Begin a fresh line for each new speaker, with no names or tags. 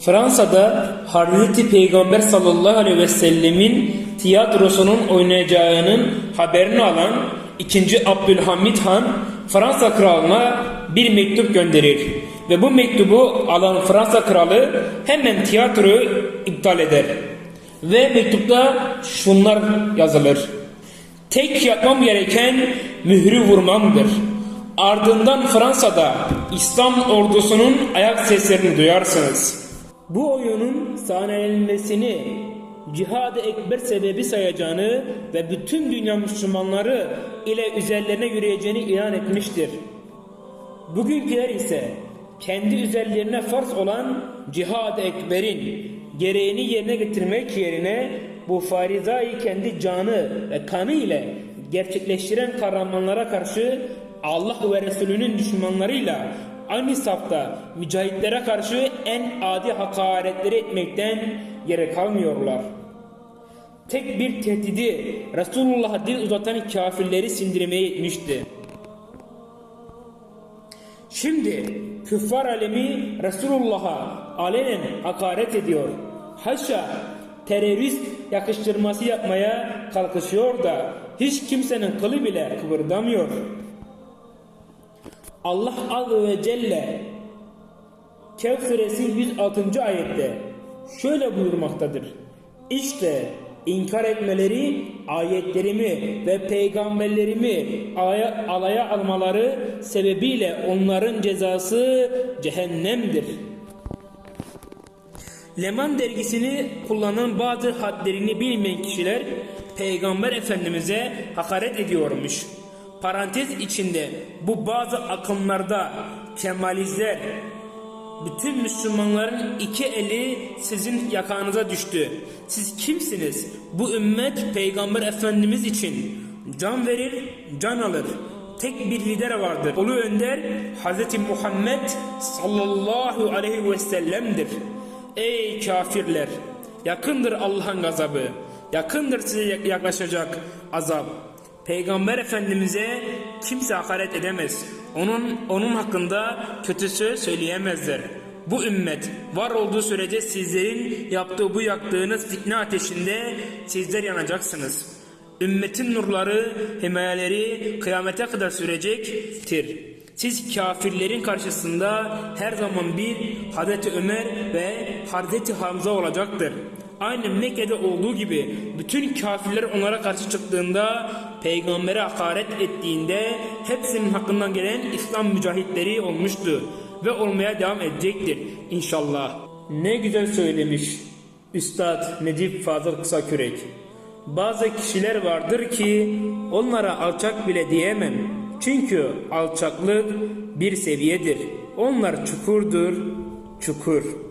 Fransa'da Hazreti Peygamber sallallahu aleyhi ve sellemin tiyatrosunun oynayacağının haberini alan 2. Abdülhamit Han Fransa kralına bir mektup gönderir ve bu mektubu alan Fransa kralı hemen tiyatroyu iptal eder. Ve mektupta şunlar yazılır. Tek yapmam gereken mührü vurmamdır. Ardından Fransa'da İslam ordusunun ayak seslerini duyarsınız. Bu oyunun sahnelenmesini cihad-ı ekber sebebi sayacağını ve bütün dünya Müslümanları ile üzerlerine yürüyeceğini ilan etmiştir. Bugünküler ise kendi üzerlerine farz olan cihad-ı ekberin gereğini yerine getirmek yerine bu farizayı kendi canı ve kanı ile gerçekleştiren kahramanlara karşı Allah ve Resulünün düşmanlarıyla aynı safta mücahitlere karşı en adi hakaretleri etmekten yere kalmıyorlar. Tek bir tehdidi Resulullah'a dil uzatan kafirleri sindirmeye yetmişti. Şimdi küffar alemi Resulullah'a alenen hakaret ediyor. Haşa terörist yakıştırması yapmaya kalkışıyor da hiç kimsenin kılı bile kıvırdamıyor. Allah Azze ve Celle Kehf suresi 106. ayette şöyle buyurmaktadır. İşte inkar etmeleri ayetlerimi ve peygamberlerimi aya, alaya almaları sebebiyle onların cezası cehennemdir. Leman dergisini kullanan bazı hadlerini bilmeyen kişiler Peygamber Efendimiz'e hakaret ediyormuş. Parantez içinde bu bazı akımlarda Kemalistler bütün Müslümanların iki eli sizin yakanıza düştü. Siz kimsiniz? Bu ümmet Peygamber Efendimiz için can verir, can alır. Tek bir lider vardır. Ulu önder Hz. Muhammed sallallahu aleyhi ve sellem'dir. Ey kafirler! Yakındır Allah'ın gazabı. Yakındır size yaklaşacak azap. Peygamber Efendimiz'e kimse hakaret edemez. Onun onun hakkında kötü söz söyleyemezler. Bu ümmet var olduğu sürece sizlerin yaptığı bu yaktığınız fitne ateşinde sizler yanacaksınız. Ümmetin nurları, himayeleri kıyamete kadar sürecektir. Siz kafirlerin karşısında her zaman bir Hazreti Ömer ve Hazreti Hamza olacaktır. Aynı Mekke'de olduğu gibi bütün kafirler onlara karşı çıktığında peygambere hakaret ettiğinde hepsinin hakkından gelen İslam mücahitleri olmuştu ve olmaya devam edecektir inşallah. Ne güzel söylemiş Üstad Necip Fazıl Kısakürek. Bazı kişiler vardır ki onlara alçak bile diyemem. Çünkü alçaklık bir seviyedir. Onlar çukurdur, çukur.